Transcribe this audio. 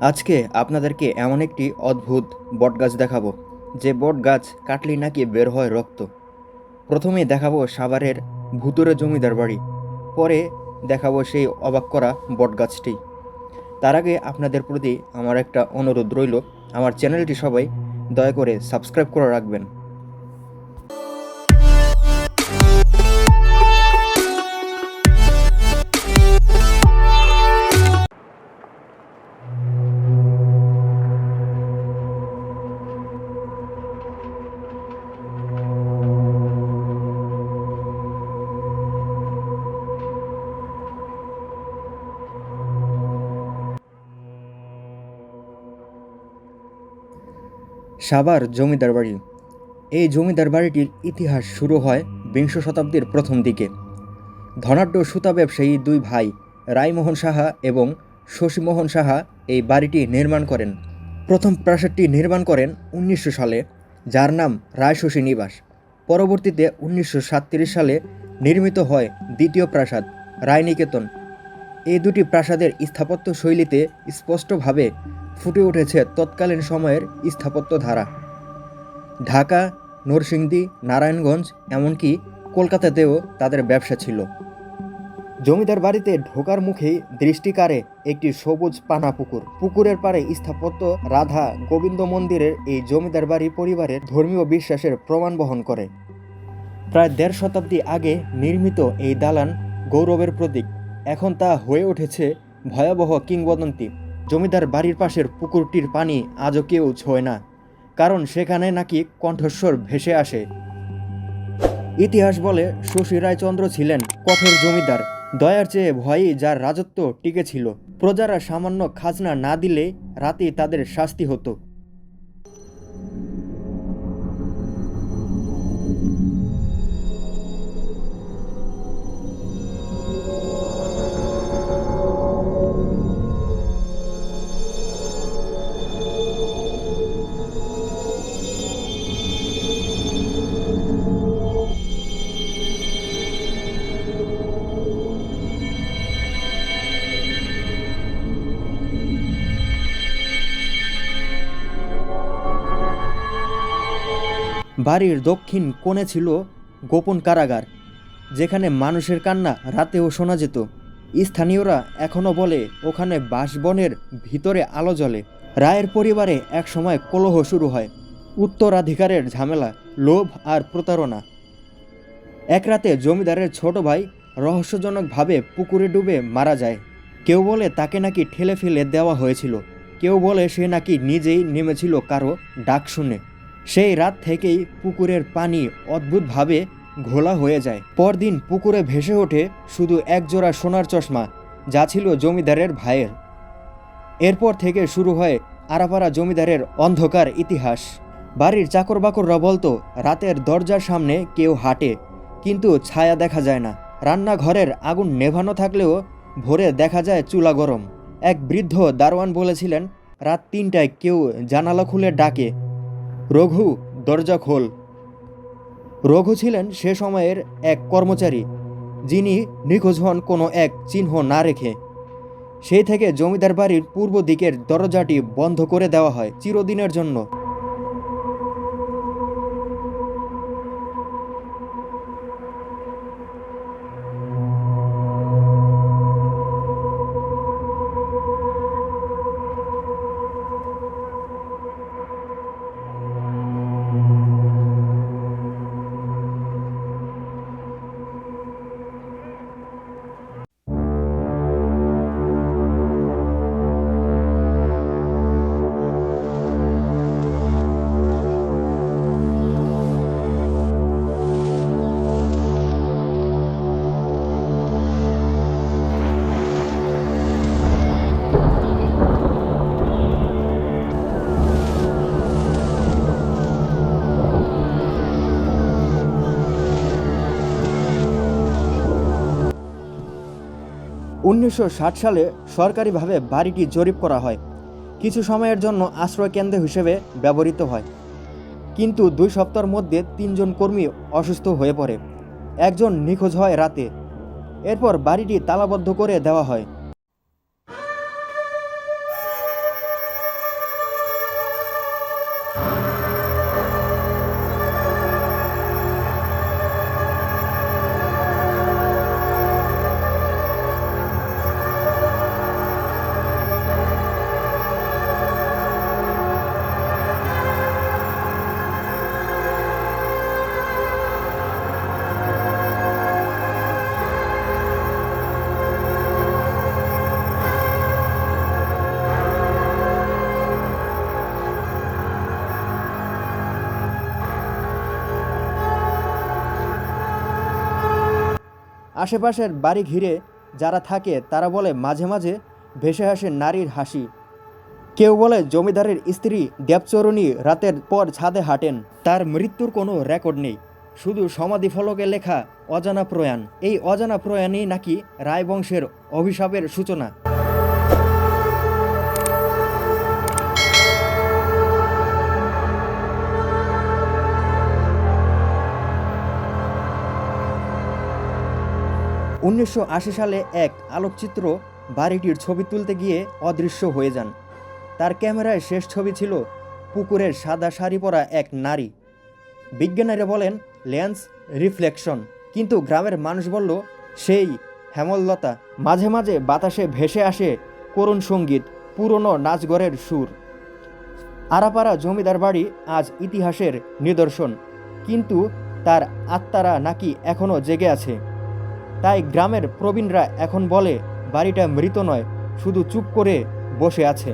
আজকে আপনাদেরকে এমন একটি অদ্ভুত বটগাছ দেখাবো। যে বট গাছ কাটলি নাকি বের হয় রক্ত। প্রথমে দেখাবো সাভারের ভুতুরে জমিদার বাড়ি। পরে দেখাবো সেই অবাক করা বটগাছটি। তার আগে আপনাদের প্রতি আমার একটা অনুরোধ রইল। আমার চ্যানেলটি সবাই দয়া করে সাবস্ক্রাইব করে রাখবেন। সাভার জমিদার বাড়ি। এই জমিদার বাড়িটির ইতিহাস শুরু হয় বিংশ শতাব্দীর প্রথম দিকে। ধনাঢ্য সুতা ব্যবসায়ী দুই ভাই, রায়মোহন সাহা এবং শশীমোহন সাহা এই বাড়িটি নির্মাণ করেন। প্রথম প্রাসাদটি নির্মাণ করেন উনিশশো সালে, যার নাম রায়শশী নিবাস। পরবর্তীতে উনিশশো সালে নির্মিত হয় দ্বিতীয় প্রাসাদ, রায়নিকেতন। এই দুটি প্রাসাদের স্থাপত্য শৈলীতে স্পষ্টভাবে ফুটে উঠেছে তৎকালীন সময়ের স্থাপত্য ধারা ঢাকা, নরসিংদী, নারায়ণগঞ্জ, এমনকি কলকাতাতেও তাদের ব্যবসা ছিল। জমিদার বাড়িতে ঢোকার মুখেই দৃষ্টিকারে একটি সবুজ পানা পুকুর। পুকুরের পাড়ে স্থাপত্য রাধা গোবিন্দ মন্দিরের এই জমিদার বাড়ি পরিবারের ধর্মীয় বিশ্বাসের প্রমাণ বহন করে। প্রায় দেড় শতাব্দী আগে নির্মিত এই দালান গৌরবের প্রতীক। এখন তা হয়ে উঠেছে ভয়াবহ কিংবদন্তি। জমিদার বাড়ির পাশের পুকুরটির পানি আজও কেউ ছোঁয় না, কারণ সেখানে নাকি কণ্ঠস্বর ভেসে আসে। ইতিহাস বলে শশী রায়চন্দ্র ছিলেন কঠোর জমিদার। দয়ার চেয়ে ভয়েই যার রাজত্ব টিকেছিল প্রজারা সামান্য খাজনা না দিলে রাতেই তাদের শাস্তি হতো। বাড়ির দক্ষিণ কোণে ছিল গোপন কারাগার, যেখানে মানুষের কান্না রাতেও শোনা যেত। স্থানীয়রা এখনও বলে, ওখানে বাঁশবনের ভিতরে আলো জ্বলে। রায়ের পরিবারে একসময় কলহ শুরু হয়, উত্তরাধিকারের ঝামেলা, লোভ আর প্রতারণা। এক রাতে জমিদারের ছোট ভাই রহস্যজনকভাবে পুকুরে ডুবে মারা যায়। কেউ বলে তাকে নাকি ঠেলে ফেলে দেওয়া হয়েছিল, কেউ বলে সে নাকি নিজেই নেমেছিল কারও ডাক শুনে। সেই রাত থেকেই পুকুরের পানি অদ্ভুতভাবে ঘোলা হয়ে যায়। পরদিন পুকুরে ভেসে ওঠে শুধু একজোড়া সোনার চশমা, যা ছিল জমিদারের ভাইয়ের। এরপর থেকে শুরু হয় আরাপাড়া জমিদারের অন্ধকার ইতিহাস। বাড়ির চাকর বাকররা বলতো রাতের দরজার সামনে কেউ হাঁটে, কিন্তু ছায়া দেখা যায় না। রান্নাঘরের আগুন নেভানো থাকলেও ভোরে দেখা যায় চুলা গরম। এক বৃদ্ধ দারোয়ান বলেছিলেন, রাত তিনটায় কেউ জানালা খুলে ডাকে রঘু, দরজা খোল। রঘু ছিলেন সে সময়ের এক কর্মচারী, যিনি নিখোঁজ হন কোনো এক চিহ্ন না রেখে। সেই থেকে জমিদার বাড়ির পূর্ব দিকের দরজাটি বন্ধ করে দেওয়া হয় চিরদিনের জন্য। উনিশশো ষাট সালে সরকারিভাবে বাড়িটি জরিপ করা হয়। কিছু সময়ের জন্য আশ্রয় কেন্দ্র হিসেবে ব্যবহৃত হয়। কিন্তু দুই সপ্তাহের মধ্যে তিনজন কর্মী অসুস্থ হয়ে পড়ে। একজন নিখোঁজ হয় রাতে। এরপর বাড়িটি তালাবদ্ধ করে দেওয়া হয়। আশেপাশের বাড়ি ঘিরে যারা থাকে, তারা বলে মাঝে মাঝে ভেসে আসে নারীর হাসি। কেউ বলে জমিদারের স্ত্রী দেবচরণী রাতের পর ছাদে হাঁটেন। তার মৃত্যুর কোনো রেকর্ড নেই। শুধু সমাধি ফলকে লেখা অজানা প্রয়াণ। এই অজানা প্রয়াণই নাকি রায়বংশের অভিশাপের সূচনা। উনিশশো আশি সালে এক আলোকচিত্র বাড়িটির ছবি তুলতে গিয়ে অদৃশ্য হয়ে যান। তার ক্যামেরায় শেষ ছবি ছিল পুকুরের সাদা শাড়ি পরা এক নারী। বিজ্ঞানীরা বলেন, লেন্স রিফ্লেকশন। কিন্তু গ্রামের মানুষ বলল, সেই হেমললতা মাঝে মাঝে বাতাসে ভেসে আসে করুণ সংগীত, পুরনো নাচগড়ের সুর। আরাপাড়া জমিদার বাড়ি আজ ইতিহাসের নিদর্শন। কিন্তু তার আত্মারা নাকি এখনও জেগে আছে। তাই গ্রামের প্রবীণরা এখন বলে বাড়িটা মৃত নয় শুধু চুপ করে বসে আছে।